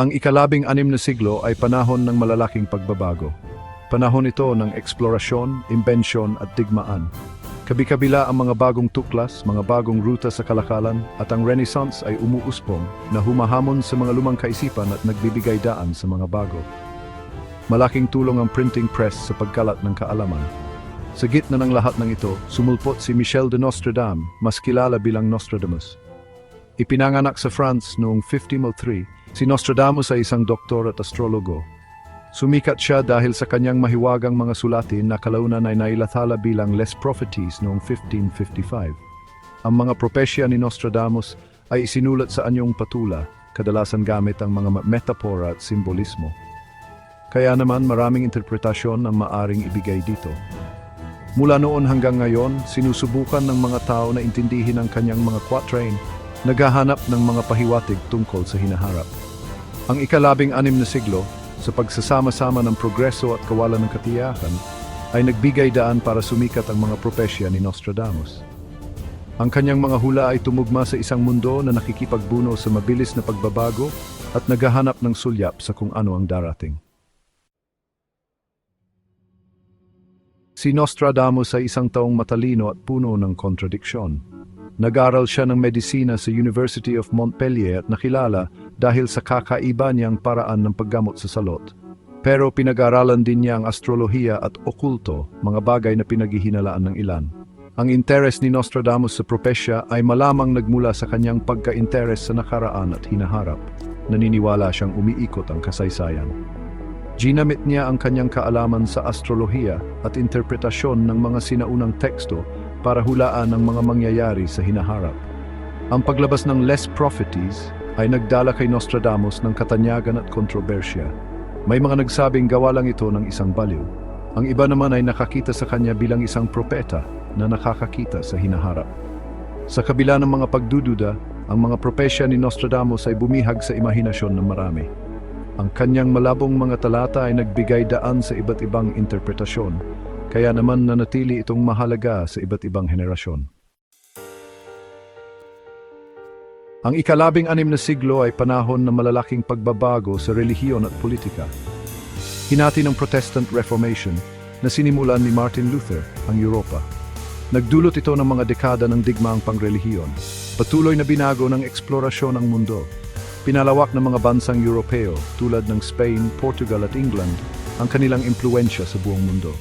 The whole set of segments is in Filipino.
Ang ikalabing anim na siglo ay panahon ng malalaking pagbabago. Panahon ito ng eksplorasyon, imbensyon at digmaan. Kabi-kabila ang mga bagong tuklas, mga bagong ruta sa kalakalan at ang Renaissance ay umuuspong na humahamon sa mga lumang kaisipan at nagbibigay daan sa mga bago. Malaking tulong ang printing press sa pagkalat ng kaalaman. Sa gitna ng lahat ng ito, sumulpot si Michel de Nostradam, mas kilala bilang Nostradamus. Ipinanganak sa France noong 1503, si Nostradamus ay isang doktor at astrologo. Sumikat siya dahil sa kanyang mahiwagang mga sulatin na kalaunan ay nailathala bilang Les Propheties noong 1555. Ang mga propesya ni Nostradamus ay isinulat sa anyong patula, kadalasan gamit ang mga metapora at simbolismo. Kaya naman maraming interpretasyon ang maaring ibigay dito. Mula noon hanggang ngayon, sinusubukan ng mga tao na intindihin ang kanyang mga quatrain, naghahanap ng mga pahiwatig tungkol sa hinaharap. Ang ikalabing anim na siglo, sa pagsasama-sama ng progreso at kawalan ng katiyakan, ay nagbigay daan para sumikat ang mga propesya ni Nostradamus. Ang kanyang mga hula ay tumugma sa isang mundo na nakikipagbuno sa mabilis na pagbabago at naghahanap ng sulyap sa kung ano ang darating. Si Nostradamus ay isang taong matalino at puno ng kontradiksyon. Nag-aral siya ng medisina sa University of Montpellier at nakilala dahil sa kakaiba niyang paraan ng paggamot sa salot. Pero pinag-aralan din niya ang astrolohiya at okulto, mga bagay na pinaghihinalaan ng ilan. Ang interes ni Nostradamus sa propesya ay malamang nagmula sa kanyang pagka-interes sa nakaraan at hinaharap. Naniniwala siyang umiikot ang kasaysayan. Ginamit niya ang kanyang kaalaman sa astrolohiya at interpretasyon ng mga sinaunang teksto para hulaan ang mga mangyayari sa hinaharap. Ang paglabas ng Les Propheties ay nagdala kay Nostradamus ng katanyagan at kontrobersya. May mga nagsabing gawa lang ito ng isang baliw. Ang iba naman ay nakakita sa kanya bilang isang propeta na nakakakita sa hinaharap. Sa kabila ng mga pagdududa, ang mga propesya ni Nostradamus ay bumihag sa imahinasyon ng marami. Ang kanyang malabong mga talata ay nagbigay daan sa iba't ibang interpretasyon, kaya naman nanatili itong mahalaga sa iba't ibang henerasyon. Ang ikalabing anim na siglo ay panahon ng malalaking pagbabago sa relihiyon at politika. Hinati ng Protestant Reformation na sinimulan ni Martin Luther ang Europa. Nagdulot ito ng mga dekada ng digmaang pangrelihiyon. Patuloy na binago ng eksplorasyon ang mundo. Pinalawak ng mga bansang Europeo tulad ng Spain, Portugal at England ang kanilang impluensya sa buong mundo.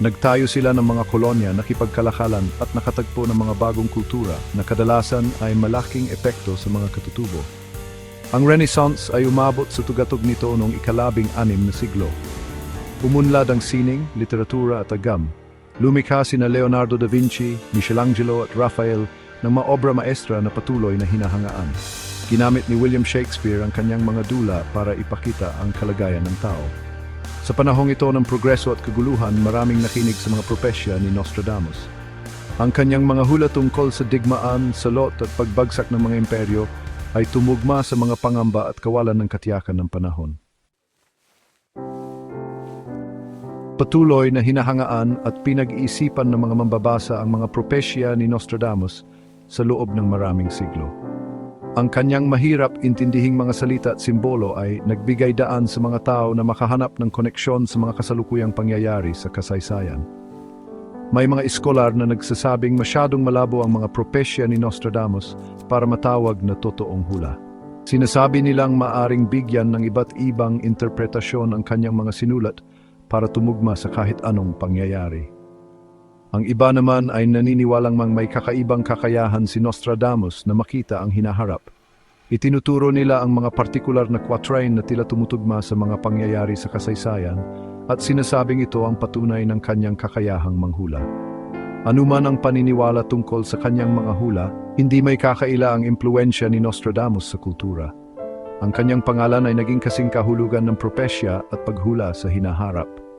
Nagtayo sila ng mga kolonya na kipagkalakalan at nakatagpo ng mga bagong kultura na kadalasan ay malaking epekto sa mga katutubo. Ang Renaissance ay umabot sa tugatog nito noong ikalabing anim na siglo. Umunlad ang sining, literatura at agam. Lumikha sina Leonardo da Vinci, Michelangelo at Raphael ng mga obra maestra na patuloy na hinahangaan. Ginamit ni William Shakespeare ang kanyang mga dula para ipakita ang kalagayan ng tao. Sa panahong ito ng progreso at kaguluhan, maraming nakinig sa mga propesya ni Nostradamus. Ang kanyang mga hula tungkol sa digmaan, salot at pagbagsak ng mga imperyo ay tumugma sa mga pangamba at kawalan ng katiyakan ng panahon. Patuloy na hinahangaan at pinag-iisipan ng mga mambabasa ang mga propesya ni Nostradamus sa loob ng maraming siglo. Ang kanyang mahirap intindihing mga salita at simbolo ay nagbigay daan sa mga tao na makahanap ng koneksyon sa mga kasalukuyang pangyayari sa kasaysayan. May mga iskolar na nagsasabing masyadong malabo ang mga propesya ni Nostradamus para matawag na totoong hula. Sinasabi nilang maaring bigyan ng iba't ibang interpretasyon ang kanyang mga sinulat para tumugma sa kahit anong pangyayari. Ang iba naman ay naniniwalang mang may kakaibang kakayahan si Nostradamus na makita ang hinaharap. Itinuturo nila ang mga partikular na quatrain na tila tumutugma sa mga pangyayari sa kasaysayan at sinasabing ito ang patunay ng kanyang kakayahang manghula. Anuman ang paniniwala tungkol sa kanyang mga hula, hindi may kakaila ang impluensya ni Nostradamus sa kultura. Ang kanyang pangalan ay naging kasing kahulugan ng propesya at paghula sa hinaharap.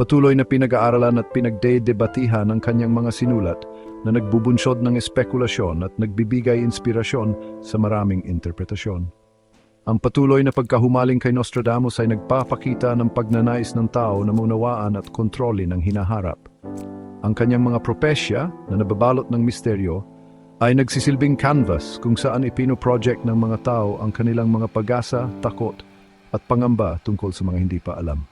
Patuloy na pinag-aaralan at pinagdedebatihan ang kanyang mga sinulat na nagbubunsod ng espekulasyon at nagbibigay inspirasyon sa maraming interpretasyon. Ang patuloy na pagkahumaling kay Nostradamus ay nagpapakita ng pagnanais ng tao na maunawaan at kontrolin ang hinaharap. Ang kanyang mga propesya na nababalot ng misteryo ay nagsisilbing canvas kung saan ipino-project ng mga tao ang kanilang mga pag-asa, takot at pangamba tungkol sa mga hindi pa alam.